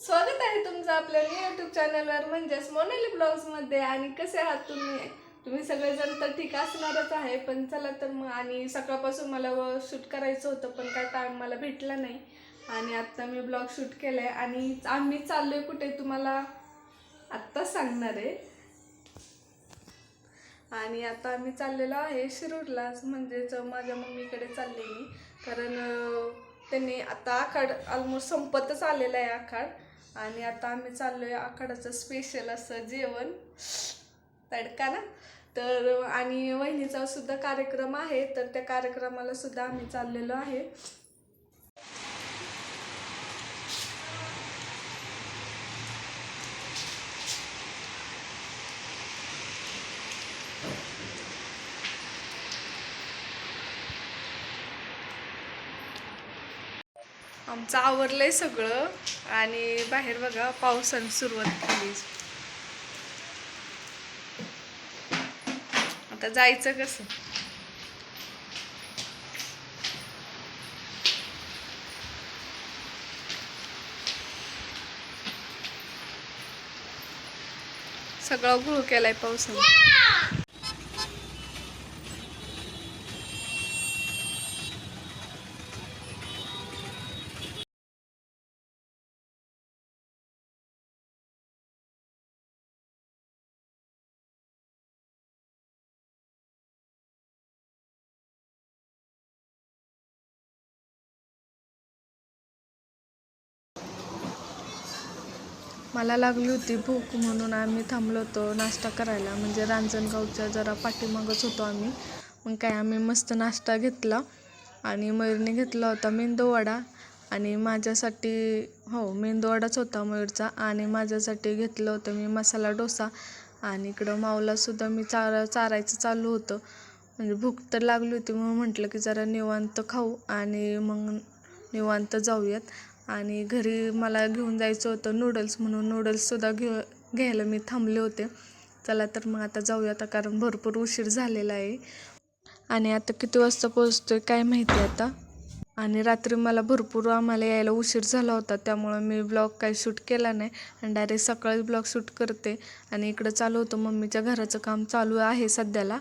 स्वागत आहे तुमचं आपल्या यूट्यूब चॅनलवर म्हणजेच मोनाली ब्लॉग्समध्ये आणि कसे आहात तुम्ही? तुम्ही सगळेजण तर ठीक असणारच आहे पण चला तर मग. आणि सकाळपासून मला शूट करायचं होतं पण काय टाईम मला भेटला नाही. आणि आत्ता मी ब्लॉग शूट केलाय. आणि आम्ही चाललो आहे कुठे तुम्हाला आत्ताच सांगणार आहे. आणि आता आम्ही चाललेलो आहे शिरूरला म्हणजेच माझ्या मम्मीकडे चालले मी. कारण त्यांनी आता आखाड ऑलमोस्ट संपतच आलेला आहे आखाड. आणि आता आम्ही चाललोय आखाडाचं स्पेशल असं जेवण. तडका ना? तर आणि वहिनीचा सुद्धा कार्यक्रम आहे तर त्या कार्यक्रमाला सुद्धा आम्ही चाललेलो आहे. आमचं आवरलंय सगळं आणि बाहेर बघा पावसाने सुरुवात केली. आता जायचं कसं? सगळं गुळ केलाय पावसाने. मला लागली होती भूक म्हणून आम्ही थांबलो होतो नाश्ता करायला. म्हणजे रांजणगावच्या जरा पाठीमागच होतो आम्ही. मग काय आम्ही मस्त नाश्ता घेतला आणि मयूरने घेतला होता मेंदूवडा. आणि माझ्यासाठी हो मेंदूवडाच होता मयूरचा. आणि माझ्यासाठी घेतलं होतं मी मसाला डोसा. आणि इकडं माऊलासुद्धा मी चारा चारायचं चालू होतं. म्हणजे भूक तर लागली होती म्हणून म्हटलं की जरा निवांत खाऊ आणि मग निवांत जाऊयात. आणि घरी मला घेऊन जायचं होतं नूडल्स म्हणून. नूडल्ससुद्धा घेऊ घ्यायला मी थांबले होते. चला तर मग आता जाऊया आता कारण भरपूर उशीर झालेला आहे. आणि आता किती वाजता पोहोचतोय काय माहिती आता. आणि रात्री मला भरपूर आम्हाला यायला उशीर झाला होता त्यामुळं मी ब्लॉग काही शूट केला नाही. आणि डायरेक्ट सकाळी ब्लॉग शूट करते. आणि इकडं चालू होतं मम्मीच्या घराचं काम चालू आहे सध्याला.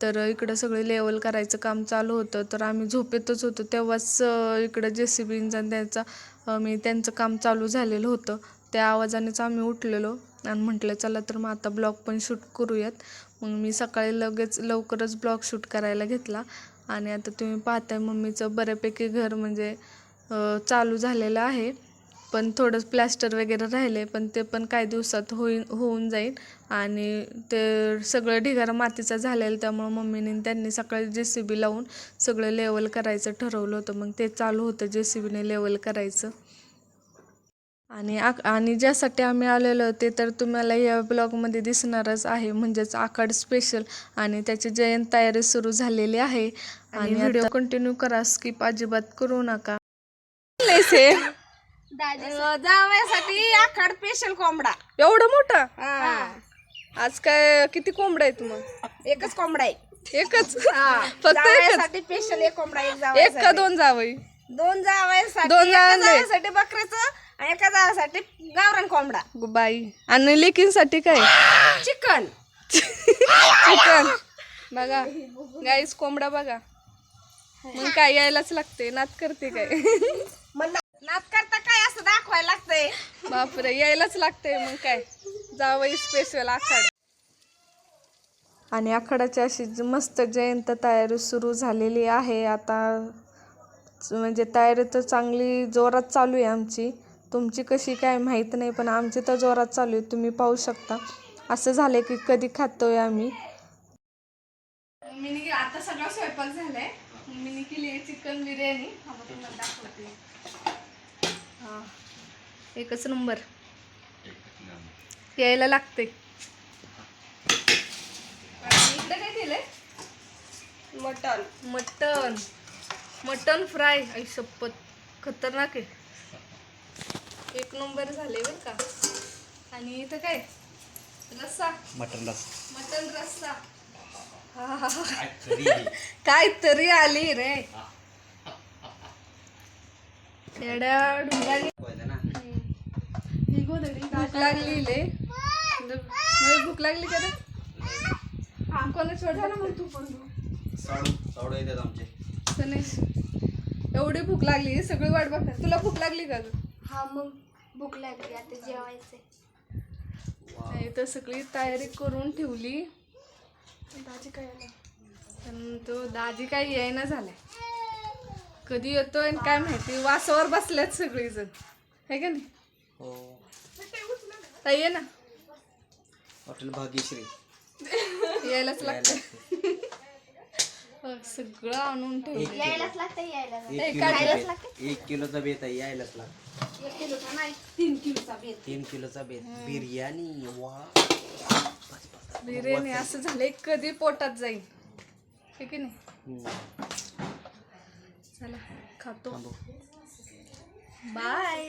तर इकडं सगळे लेवल करायचं काम चालू होतं. तर आम्ही झोपेतच होतो. तेव्हाच इकडं जे सी बींचा त्यांचा अं, मी त्यांचं काम चालू झालेलं होतं. त्या आवाजानेच आम्ही उठलेलो आणि म्हटलं चला तर मग आता ब्लॉग पण शूट करूयात. मग मी सकाळी लगेच लवकरच ब्लॉग शूट करायला घेतला. आणि आता तुम्ही पाहताय मम्मीचं बऱ्यापैकी घर म्हणजे चालू झालेलं आहे. पण थोडं प्लॅस्टर वगैरे राहिले पण ते पण काही दिवसात होईन होऊन जाईल. आणि ते सगळं ढिगारा मातीचा झालेलं त्यामुळं मम्मीने त्यांनी सकाळी जे सी बी लावून सगळं लेवल करायचं ठरवलं होतं. मग ते चालू होतं जे सी बीने लेवल करायचं. आणि आक आणि ज्यासाठी आम्ही आलेलो ते तर तुम्हाला या ब्लॉगमध्ये दिसणारच आहे. म्हणजेच आखाड स्पेशल आणि त्याची जयंत तयारी सुरू झालेली आहे. आणि व्हिडिओ कंटिन्यू करा स्किप अजिबात करू नका. जावयासाठी आखाड स्पेशल कोंबडा. एवढं मोठा. आज काय किती कोंबडा आहेत मग? एकच कोंबडा आहे. एकच. फक्त एकच? स्पेशल एक कोंबडा एक एक का दोन जावई? दोन जावयासाठी. दोन. जावयासाठी बकऱ्याचं आणि एका जावयासाठी गावरान कोंबडा. बाई. आणि लेकींसाठी काय? चिकन. चिकन. बघा गाईस कोंबडा बघा. मग काय यायलाच लागते नात करते काय? ना- नात करता काय असं दाखवायला लागतंय? बापरे यायलाच लागते मग काय? जावई स्पेशल आखाड. आणि आखाडाची अशी ज- मस्त जयंत तयारी सुरू झालेली आहे. आता च- म्हणजे तयारी तर चांगली जोरात चालू आहे आमची. तुमची कशी काय माहीत नाही पण आमची तर जोरात चालू आहे. तुम्ही पाहू शकता. असं झालं की कधी खातोय आम्ही. मम्मीने आता सगळा स्वयंपाक झालाय. मम्मीने केली चिकन बिर्याणी. तुम्हाला दाखवते. हा. एकच नंबर. यायला लागते. आणि इकडे काय केलंय? Mutton mutton mutton fry. आई शपथ. खतरनाक आहे. एक नंबर झाले बरं का. आणि इथं काय? रस्सा. मटन रस मटन रस्सा. हा, हा, हा. काय तरी काय तरी आली रे येड्या ढुंगाने पाहिजे ना हम्म. भूक लागली ले मला भूक लागली का रे? कोणाच वाटत तू पण आमचे. एवढी भूक लागली सगळी वाट बघणार तुला भूक लागली का ग हा मग भूक लागली आता जेवायचंय. नाही तर सगळी तयारी करून ठेवली. भाजी काय आलं? पण तो दाजी काही येईना झालाय. कधी येतोय आणि काय माहिती वासावर बसल्यात सगळीजण. है का नाही? हो. ताई ये ना. हॉटेल भाग्यश्री. यायलाच लागतं बघ, सगळं आणून ठेवलं यायलाच लागतं यायला लागतं. एक किलोचा बेत एक किलोचा बेत आहे यायलाच लाग एक किलोचा नाही तीन किलोचा बेत. तीन किलोचा बेत. बिर्याणी वा. बिर्याणी असं झालंय कधी पोटात जाईल है की नाही? हम्म. चला खातो. बाय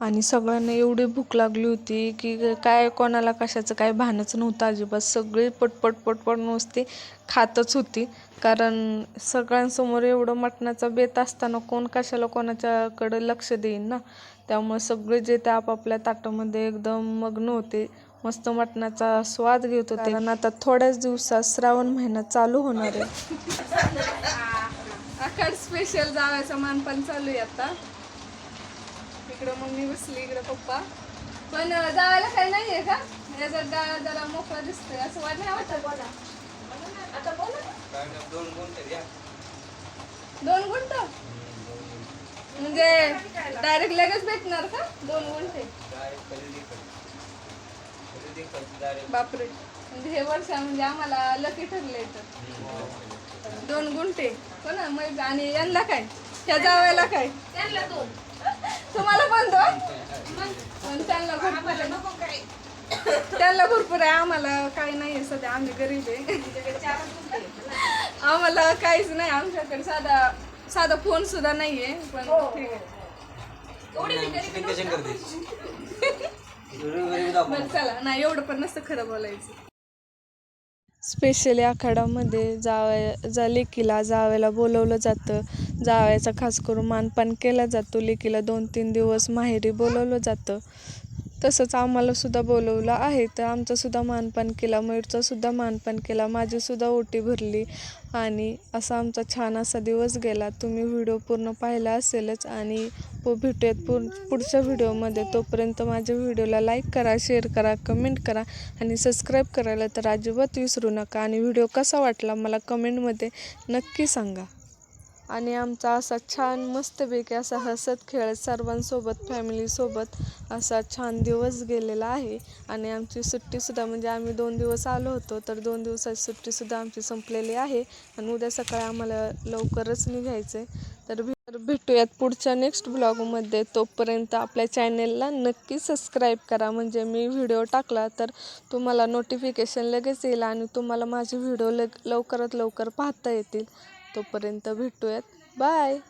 आणि सगळ्यांना एवढी भूक लागली होती की काय कोणाला कशाचं काय भानच नव्हतं अजिबात. सगळी पटपट पटपट नुसती खातच होती. कारण सगळ्यांसमोर एवढं मटणाचा बेत असताना कोण कशाला कोणाच्याकडे लक्ष देईन ना? त्यामुळे सगळे जे ते आपापल्या ताटामध्ये एकदम मग्न होते. मस्त मटणाचा स्वाद घेत होते. कारण आता थोड्याच दिवसात श्रावण महिना चालू होणार आहे. आखाड स्पेशल जावायचा मानपान चालू आहे आता. इकडं मम्मी बसली इकडं पप्पा. पण अं, जायला काही नाहीये का? याचा गाळा जरा मोकळा दिसतोय. असं वाट नाही वाटत? आता बोला. दोन गुंठ? म्हणजे डायरेक्ट लगेच भेटणार का? दोन गुंठे. बापरे. म्हणजे हे वर्ष म्हणजे आम्हाला लकी ठरले तर दोन गुंठे. हो ना मग आणि यांना काय? ह्या जावायला काय? त्यांना दोन. तुम्हाला पण दोन? पण त्यांना भरपूर आहे. नको काय? त्यांना भरपूर आहे. आम्हाला काही नाही आहे सध्या. आम्ही गरीब आहे. आम्हाला काहीच नाही. आमच्याकडे साधा साधा फोन सुद्धा नाहीये पण ठीक आहे. बरं चला नाही एवढं पण नसतं खरं बोलायचं. स्पेशली आखाडामध्ये जावया जा लेकीला जावयाला बोलवलं जातं. जावयाचा खास करून मानपान केला जातो. लेकीला दोन तीन दिवस माहेरी बोलवलं जातं. तसंच आम्हालासुद्धा बोलवलं आहे. तर आमचासुद्धा मानपान केला. मयूरचासुद्धा मानपान केला. माझीसुद्धा ओटी भरली आणि असा आमचा छान असा दिवस गेला. तुम्ही व्हिडिओ पूर्ण पाहिला असेलच आणि पु- भेटूयात पु पुढच्या व्हिडिओमध्ये. तोपर्यंत माझ्या व्हिडिओला लाईक करा शेअर करा कमेंट करा आणि सबस्क्राईब करायला तर अजिबात विसरू नका. आणि व्हिडिओ कसा वाटला मला कमेंटमध्ये नक्की सांगा. आणि आमचा असा छान मस्तपैकी असा हसत खेळत सर्वांसोबत फॅमिलीसोबत असा छान दिवस गेलेला आहे. आणि आमची सुट्टीसुद्धा म्हणजे आम्ही दोन दिवस आलो होतो तर दोन दिवसाची सुट्टीसुद्धा आमची संपलेली आहे. आणि उद्या सकाळी आम्हाला लवकरच निघायचं आहे तर भे- भेटूयात पुढच्या नेक्स्ट ब्लॉगमध्ये तोपर्यंत आपल्या चॅनेलला नक्की सबस्क्राईब करा. म्हणजे मी व्हिडिओ टाकला तर तुम्हाला नोटिफिकेशन लगेच येईल आणि तुम्हाला माझे व्हिडिओ लग लवकरात लवकर पाहता येतील. तोपर्यंत भेटूयात. बाय.